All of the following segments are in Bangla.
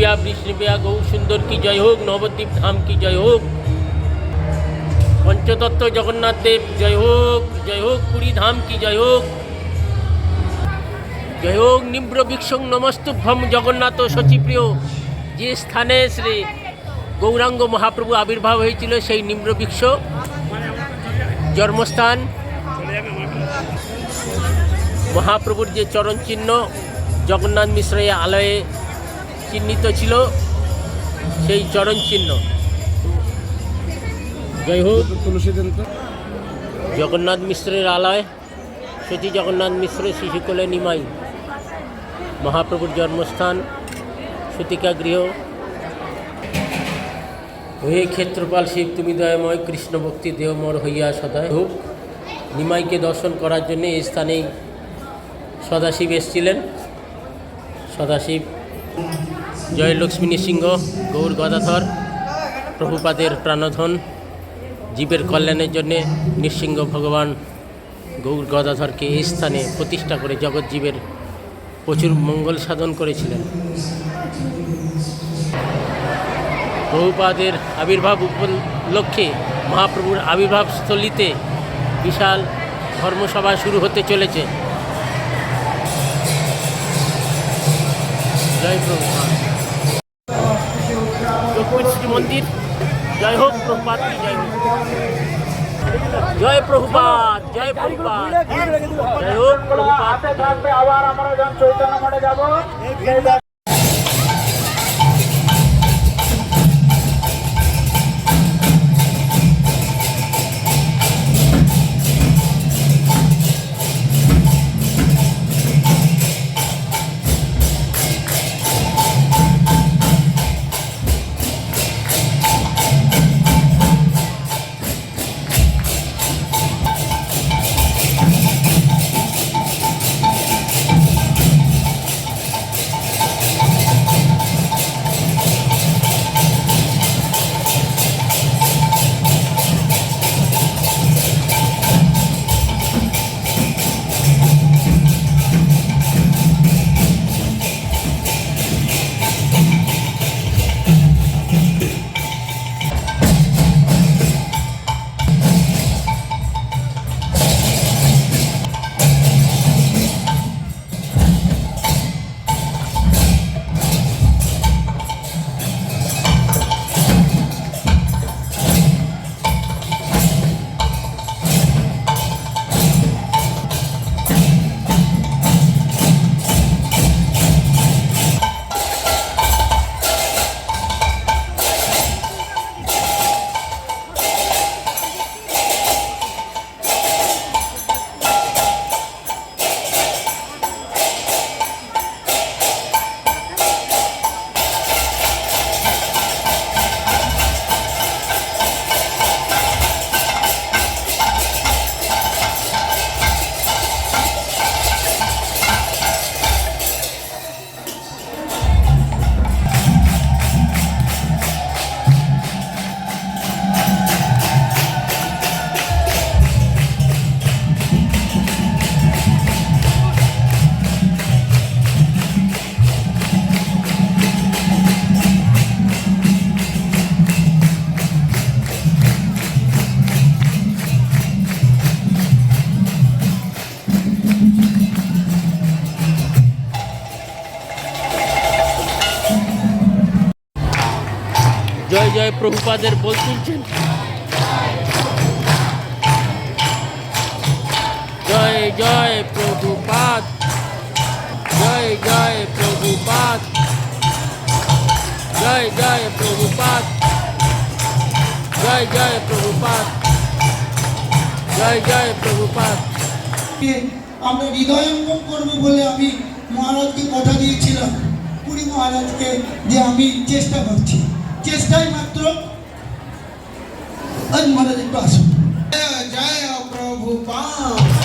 বিয়া বিষ্ণু বিয়া গৌর সুন্দর কি জয় হোক, নবদ্বীপ ধাম কি জয় হোক। পঞ্চতত্ত্ব জগন্নাথ দেব, জয় হোক জয় হোক, পুরী ধাম কি জয় হোক। জয় হোক নিব্র বিক্ষং নমস্তুভ্যম জগন্নাথ শচীপ্রিয়। যে স্থানে শ্রী গৌরাঙ্গ মহাপ্রভু আবির্ভাব হয়েছিল, সেই নিম্রবৃক্ষ জন্মস্থান। মহাপ্রভুর যে চরণ চিহ্ন জগন্নাথ মিশ্র আলয়ে চিহ্নিত ছিল সেই চরণ চিহ্ন। জয় হোক। জগন্নাথ মিশ্রের আলয়, সতী জগন্নাথ মিশ্র শিশুকলে নিমাই। মহাপ্রভুর জন্মস্থান, সতিকা গৃহ। হে ক্ষেত্রপাল শিব, তুমি দয়াময়, কৃষ্ণ ভক্তি দেহমর হইয়া সদায় হোক। নিমাইকে দর্শন করার জন্য এই স্থানেই সদাশিব এসেছিলেন। সদাশিব। জয় লক্ষ্মী নৃসিংহ গৌর গদাধর, প্রভুপাদের প্রাণধন, জীবের কল্যাণের জন্যে নৃসিংহ ভগবান গৌর গদাধরকে এই স্থানে প্রতিষ্ঠা করে জগৎজীবের প্রচুর মঙ্গল সাধন করেছিলেন। প্রভুপাদের আবির্ভাব উপলক্ষে মহাপ্রভুর আবির্ভাব স্থলিতে বিশাল ধর্মসভা শুরু হতে চলেছে। জয় প্রভুপাদ। যোগপীঠ শ্রী মন্দির জয় হোক প্রভুপাত কি জয় হোক। জয় প্রভুপাত জয় প্রভুপাত জয় হোক প্রভুপাত। আবার আমরা যখন চৈতন্য মঠে যাব জয় প্রভুপাদের বল তুলছেন। জয় জয় প্রভুপাদ। জয় জয় প্রভুপাদ। জয় জয় প্রভুপাদ। জয় জয় প্রভুপাদ। জয় জয় প্রভুপাদ। আমরা হৃদয়ঙ্গম করব বলে আমি মহারাজকে কথা দিয়েছিলাম। পুরী মহারাজকে যে আমি চেষ্টা করছি। চেষ্টাই মাত্র আজ মহারাজ একটু আসুন জয় জয় প্রভু সকলে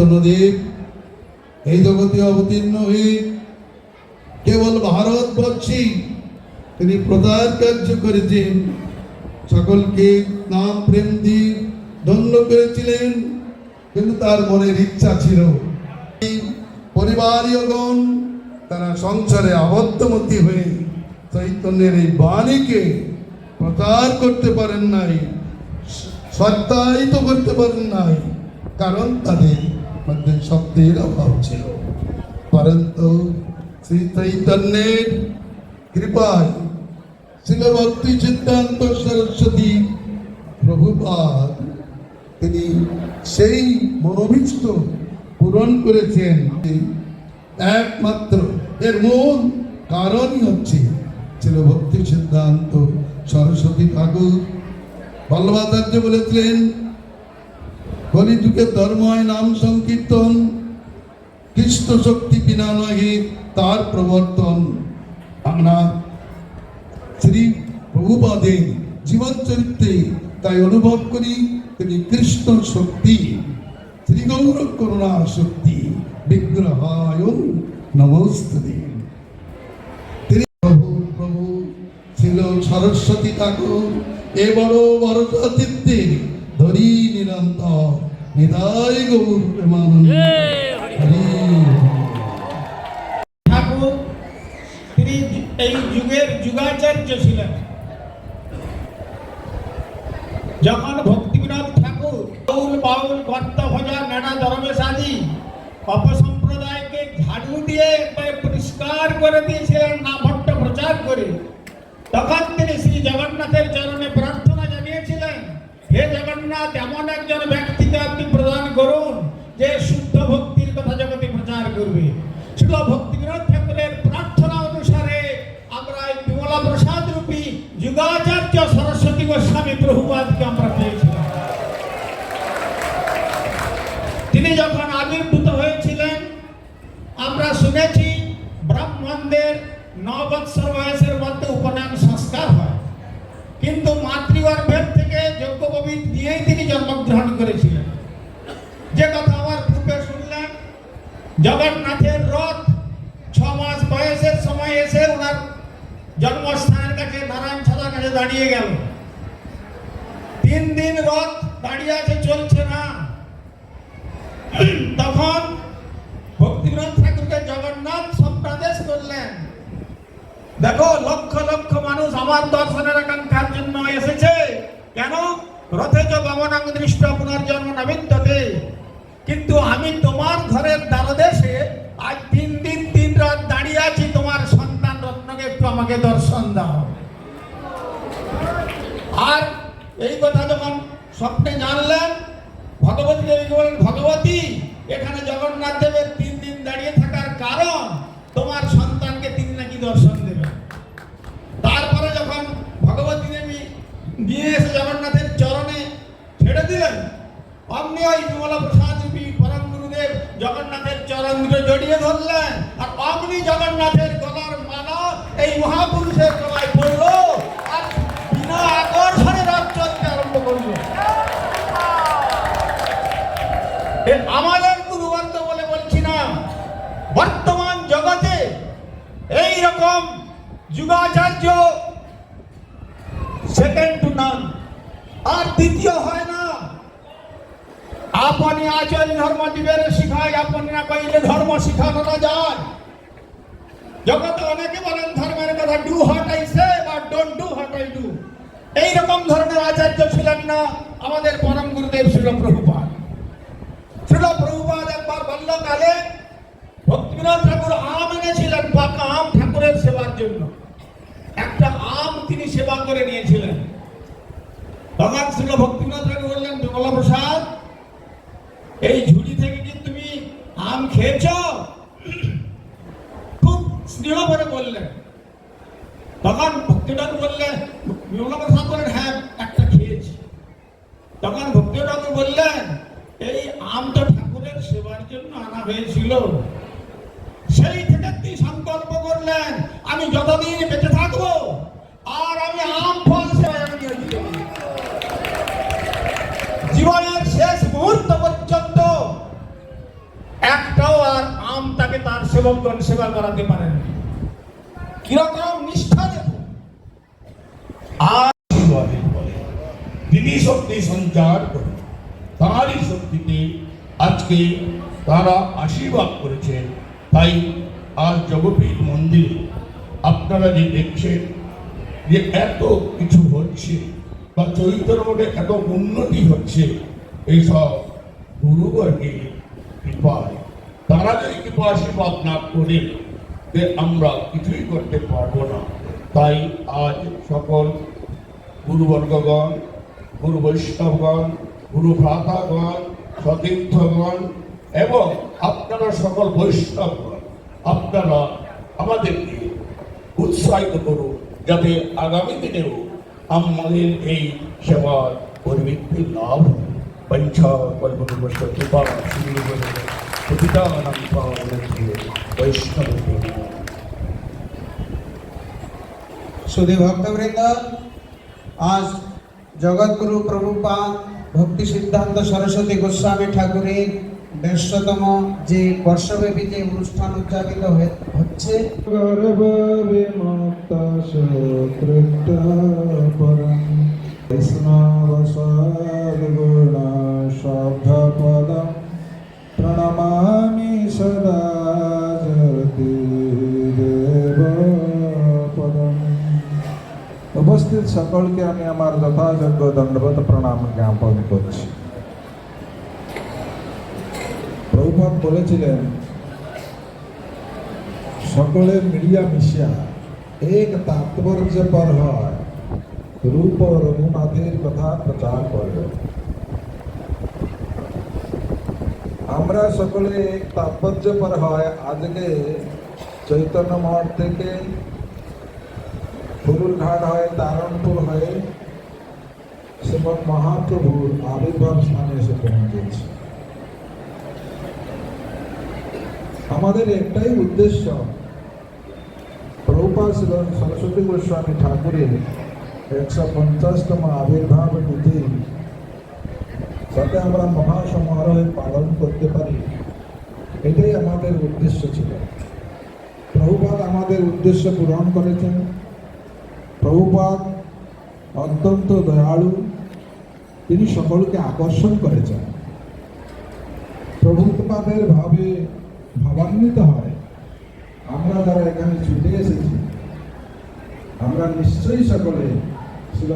চৈতন্যদেব এই জগতে অবতীর্ণ হয়ে কেবল ভারতবর্ষেই তিনি প্রচার কার্য করেছেন। সকলকে নাম, প্রেম দিয়ে ধন্য করেছিলেন, কিন্তু তার মনের ইচ্ছা ছিল। পরিবারীয়গণ তারা সংসারে আবদ্ধমতি হয়ে চৈতন্যের এই বাণীকে প্রচার করতে পারেন নাই, সত্যায়িত করতে পারেন নাই, কারণ তাদের মধ্যে শব্দের অভাব ছিল। পরন্তু শ্রী চৈতন্যের কৃপায় শিল ভক্তি সিদ্ধান্ত সরস্বতী প্রভুপাদ তিনি সেই মনোভীষ্ট পূরণ করেছেন। একমাত্র এর মূল কারণই হচ্ছে ছিল ভক্তি সিদ্ধান্ত সরস্বতী ঠাকুর। বল্লভাচার্য বলেছিলেন কলিযুগের ধর্ম হয় নাম সংকীর্তন কৃষ্ণ শক্তি বিনা নহে তার প্রবর্তন। আমরা শ্রী প্রভুপাদের জীবন চরিত্রে তাই অনুভব করি তিনি কৃষ্ণ শক্তি শ্রী গৌর করুণা শক্তি, বিগ্রহায় নমস্তে প্রভু প্রভু, ছিল সরস্বতী ঠাকুর, এ বড় বড় চিত্তে ধরি নিরন্তর নিদায় গৌর প্রেমানন্দ। হরি ঠাকুর তিনি এই যুগের যুগাচার্য ছিলেন। যখন ভক্তিবিনোদ ঠাকুর বাউল বাউল ভট্ট ভজা নানা ধর্মেশ আদি অপসম্প্রদায়কে ঝাড়ু দিয়ে একবারে পরিষ্কার করে দিয়েছিলেন না ভট্ট প্রচার করে তখন তিনি শ্রী জগন্নাথের চরণে প্রার্থনা হে জগন্নাথ, এমন একজন ব্যক্তিকে আপনি প্রদান করুন যে শুদ্ধ ভক্তির কথা জগতে প্রচার করবে। শুধু ভক্তিবিনোদ ঠাকুরের প্রার্থনা অনুসারে আমরা এই বিমলা প্রসাদ রূপী যুগাচার্য সরস্বতী গোস্বামী প্রভুপাদকে আমরা পেয়েছিলাম। তিনি যখন আবির্ভূত হয়েছিলেন, আমরা শুনেছি ব্রাহ্মণদের ন বৎসর বয়সের মধ্যে উপনয়ন সংস্কার হয় কিন্তু মাতৃগর্ভের থেকে যজ্ঞপবিত দিয়েই তিনি জন্মগ্রহণ করেছিলেন যে কথা আমার পূর্বে শুনলেন জগন্নাথের রথ ছ মাস বয়সের সময় এসে ওনার জন্মস্থানের কাছে নারায়ণ ছাদার কাছে দাঁড়িয়ে গেল। তিন দিন রথ দাঁড়িয়ে আছে, চলছে না। তখন ভক্তিবিনোদ ঠাকুরকে জগন্নাথ স্বপ্নাদেশ করলেন। দেখো, লক্ষ লক্ষ মানুষ আমার দর্শনের আকাঙ্ক্ষার জন্য এসেছে। কেন? রথে চ গমনাং দৃষ্ট পুনর্জন্ম নবিদ্যতে কিন্তু আমি তোমার ঘরের দ্বারদেশে আজ তিন দিন তিন রাত দাঁড়িয়ে আছি, তোমার সন্তান রত্নকে একটু আমাকে দর্শন দাও আর এই কথা যখন স্বপ্নে জানলেন ভগবতী দেবীকে বলেন ভগবতী, এখানে জগন্নাথ দেবের তিন দিন দাঁড়িয়ে থাকার কারণ তোমার সন্তানকে তিনি নাকি দর্শন দেবেন। তারপরে যখন ভগবতী দেবী নিয়ে এসে জগন্নাথের চরণে ছেড়ে দিলেন, অমনি ওই বিমলা প্রসাদ রূপী পরম গুরুদেব জগন্নাথের চরণ দুটো জড়িয়ে ধরলেন, আর অমনি জগন্নাথের গলার মালা এই মহাপুরুষের গলায় রকম যুগাচার্য সেকেন্ড টু নান আর দ্বিতীয় হয় না। আপনি আচরণ ধর্ম দিবের শিখায়, আপনি না কইলে ধর্ম শিখানো না যায়। জগতে অনেকে বলেন ধর্মের কথা ডু হট আই সে বা don't do what I do এই রকম ধরনের আচার্য ছিলেন না আমাদের পরম গুরুদেব ছিল প্রভুপাদ ছিল প্রভুপাদ একবার বাল্যকালে ভক্তিবিনোদ ঠাকুর আম এনেছিলেন, পাকা আম ঠাকুরের সেবার জন্য। একটা আম তিনি সেবা করে নিয়েছিলেন। তখন ছিল ভক্তিবিনোদ ঠাকুর বললেন, বিমলা প্রসাদ, এই ঝুড়ি থেকে কি তুমি আম খেয়েছ? খুব স্নেহ করে বললেন। তখন ভক্তি ঠাকুর বললেন, বিমলা প্রসাদ বললেন হ্যাঁ একটা খেয়েছি। তখন ভক্তি ঠাকুর বললেন, এই আম তো ঠাকুরের সেবার জন্য আনা হয়েছিল। সেই থেকে তিনি সংকল্প করলেন, আমি যতদিন বেঁচে থাকব, আর আমি আম ফল আমি। জীবনের শেষ মুহূর্ত পর্যন্ত রাম তাকে তার সেবকগণ সেবা করাতে পারেন কীরকম নিষ্ঠা দেখুন আর তিনি শক্তি সঞ্চার করেন তারই শক্তিতে আজকে তারা আশীর্বাদ করেছেন। তাই আজ জগপীঠ মন্দিরে আপনারা যে দেখছেন যে এত কিছু হচ্ছে বা চৈতন্য মঠে এত উন্নতি হচ্ছে, এইসব গুরুবর্গের কৃপায়, তারা যদি কৃপা আশীর্বাদ না করে যে আমরা কিছুই করতে পারব না। তাই আজ সকল গুরুবর্গগণ গুরু বৈষ্ণবগণ গুরু ভ্রাতাগণ সতীর্থগণ এবং আপনারা সকল বৈষ্ণবগণ আপনারা আমাদেরকে উৎসাহিত করুন যাতে আগামী দিনেও আমাদের এই সেবার পরিবৃত্তি লাভ পঞ্চা কল্পনিবশ কৃপা প্রতিদানাম পাওয়া বৈষ্ণব সুধী আজ জগৎগুরু প্রভুপাদ ভক্তি সিদ্ধান্ত সরস্বতী গোস্বামী ঠাকুরের দেড়শতম যে বর্ষব্যাপী যে অনুষ্ঠান উদযাপিত হচ্ছে উপস্থিত সকলকে আমি আমার যথাযোগ্য দণ্ডবত প্রণাম জ্ঞাপন করছি। প্রভুপাত বলেছিলেন সকলে মিলিয়া মিশিয়া, এক তাৎপর্য পর হয় রূপ ও রঘুনাথের কথা প্রচার করবে আমরা সকলে এক তাৎপর্য পর হয়, আজকে চৈতন্য মঠ থেকে ফুলুরঘাট হয়ে তারণপুর হয়ে শ্রীমৎ মহাপ্রভুর আবির্ভাব স্থানে এসে পৌঁছেছি। আমাদের একটাই উদ্দেশ্য প্রভুপা শ্রী সরস্বতী গোস্বামী ঠাকুরের একশো পঞ্চাশতম আবির্ভাব তিথি যাতে আমরা মহাসমারোহে পালন করতে পারি, এটাই আমাদের উদ্দেশ্য ছিল। প্রভুপাত আমাদের উদ্দেশ্য পূরণ করেছেন। প্রভুপাত অত্যন্ত দয়ালু। তিনি সকলকে আকর্ষণ করেছেন। প্রভুপাদের ভাবে ভাবান্বিত হয়। আমরা যারা এখানে ছুটে এসেছি, আমরা নিশ্চয়ই সকলে শিল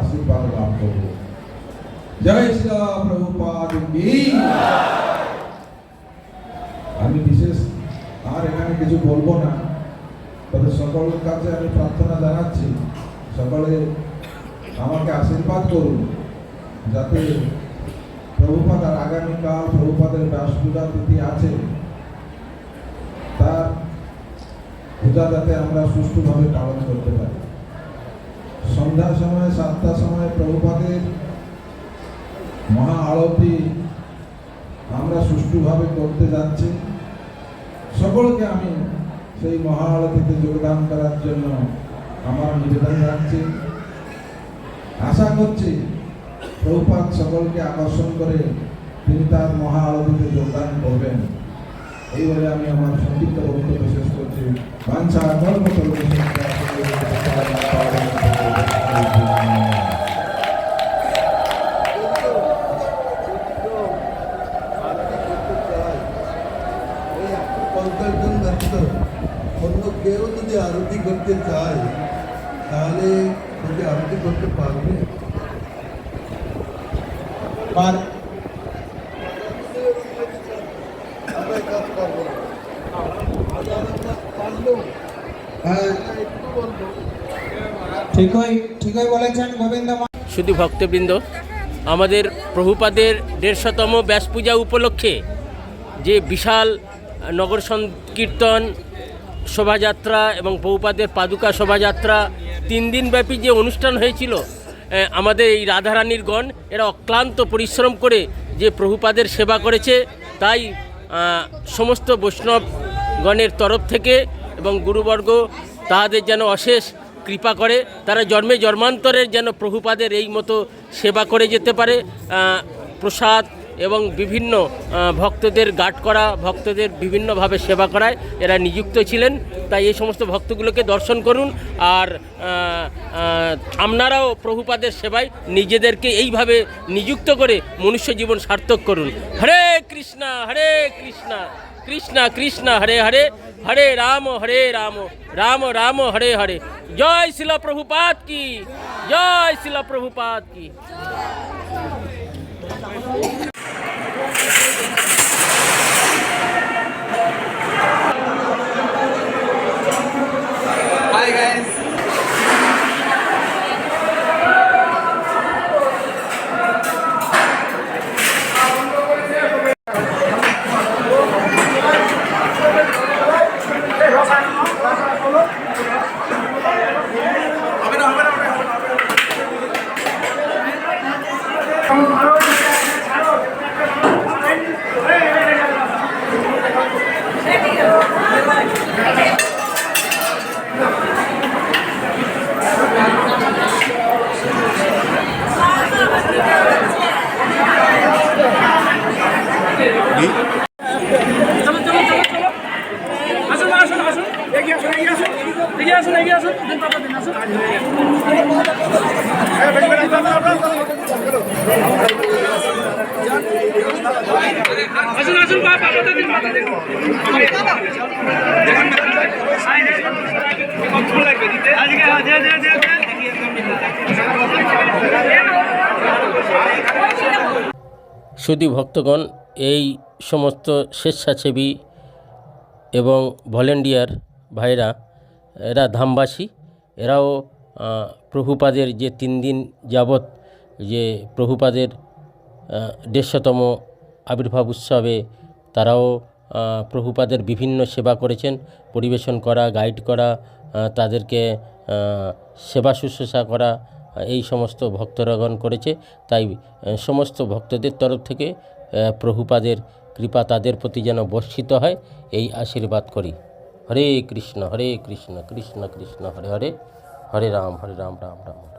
আশীর্বাদ লাভ করব। জয় শিল আমি বিশেষ আর এখানে কিছু বলব না। তবে সকলের কাছে আমি প্রার্থনা জানাচ্ছি, সকলে আমাকে আশীর্বাদ করুন, যাতে প্রভুপাদ আর আগামীকাল প্রভুপাদের ব্যাস পূজা তিথি আছে। তার পূজা যাতে আমরা সুষ্ঠুভাবে পালন করতে পারি। সন্ধ্যার সময় সাতটার সময় প্রভুপাদের মহা আরতি আমরা সুষ্ঠুভাবে করতে যাচ্ছি। সকলকে আমি সেই মহা আরতিতে যোগদান করার জন্য আমার নিবেদন রাখছি। আশা করছি প্রভুপাত সকলকে আকর্ষণ করে তিনি তার মহা আরতিতে যোগদান করবেন। এই বলে আমি আমার সংক্ষিপ্ত বক্তব্য শেষ করছি। কেউ যদি আরতি করতে চায় তাহলে আরতি করতে পারবে? হ্যাঁ, শুধু ভক্তবৃন্দ আমাদের প্রভুপাদের দেড়শতম ব্যাস পূজা উপলক্ষে যে বিশাল নগর সংকীর্তন শোভাযাত্রা এবং প্রভুপাদের পাদুকা শোভাযাত্রা তিন দিনব্যাপী যে অনুষ্ঠান হয়েছিল আমাদের এই রাধারানীর গণ, এরা অক্লান্ত পরিশ্রম করে যে প্রভুপাদের সেবা করেছে, তাই সমস্ত বৈষ্ণবগণের তরফ থেকে এবং গুরুবর্গ তাহাদের যেন অশেষ কৃপা করে, তারা জন্মে জন্মান্তরের যেন প্রভুপাদের এই মতো সেবা করে যেতে পারে প্রসাদ এবং বিভিন্ন ভক্তদের গার্ড করা, ভক্তদের বিভিন্নভাবে সেবা করায় এরা নিযুক্ত ছিলেন। তাই এই সমস্ত ভক্তগুলোকে দর্শন করুন আর আপনারাও প্রভুপাদের সেবায় নিজেদেরকে এইভাবে নিযুক্ত করে মনুষ্য জীবন সার্থক করুন। হরে কৃষ্ণা হরে কৃষ্ণা কৃষ্ণা কৃষ্ণা, হরে হরে হরে রাম হরে রাম রাম রাম, হরে হরে। জয় শিলা প্রভুপাত কি, জয় শিলা প্রভুপাত কি। Thank you. সুদী ভক্তগণ এই সমস্ত স্বেচ্ছাসেবী এবং ভলেন্টিয়ার ভাইরা, এরা ধামবাসী, এরাও প্রভুপাদের যে তিন দিন যাবৎ যে প্রভুপাদের দেড়শোতম আবির্ভাব উৎসবে তারাও প্রভুপাদের বিভিন্ন সেবা করেছেন। পরিবেশন করা, গাইড করা তাদেরকে সেবা শুশ্রূষা করা এই সমস্ত ভক্তরাগণ করেছে। তাই সমস্ত ভক্তদের তরফ থেকে প্রভুপাদের কৃপা তাদের প্রতি যেন বর্ষিত হয়, এই আশীর্বাদ করি। হরে কৃষ্ণ হরে কৃষ্ণ কৃষ্ণ কৃষ্ণ, হরে হরে। হরে রাম হরে রাম রাম রাম।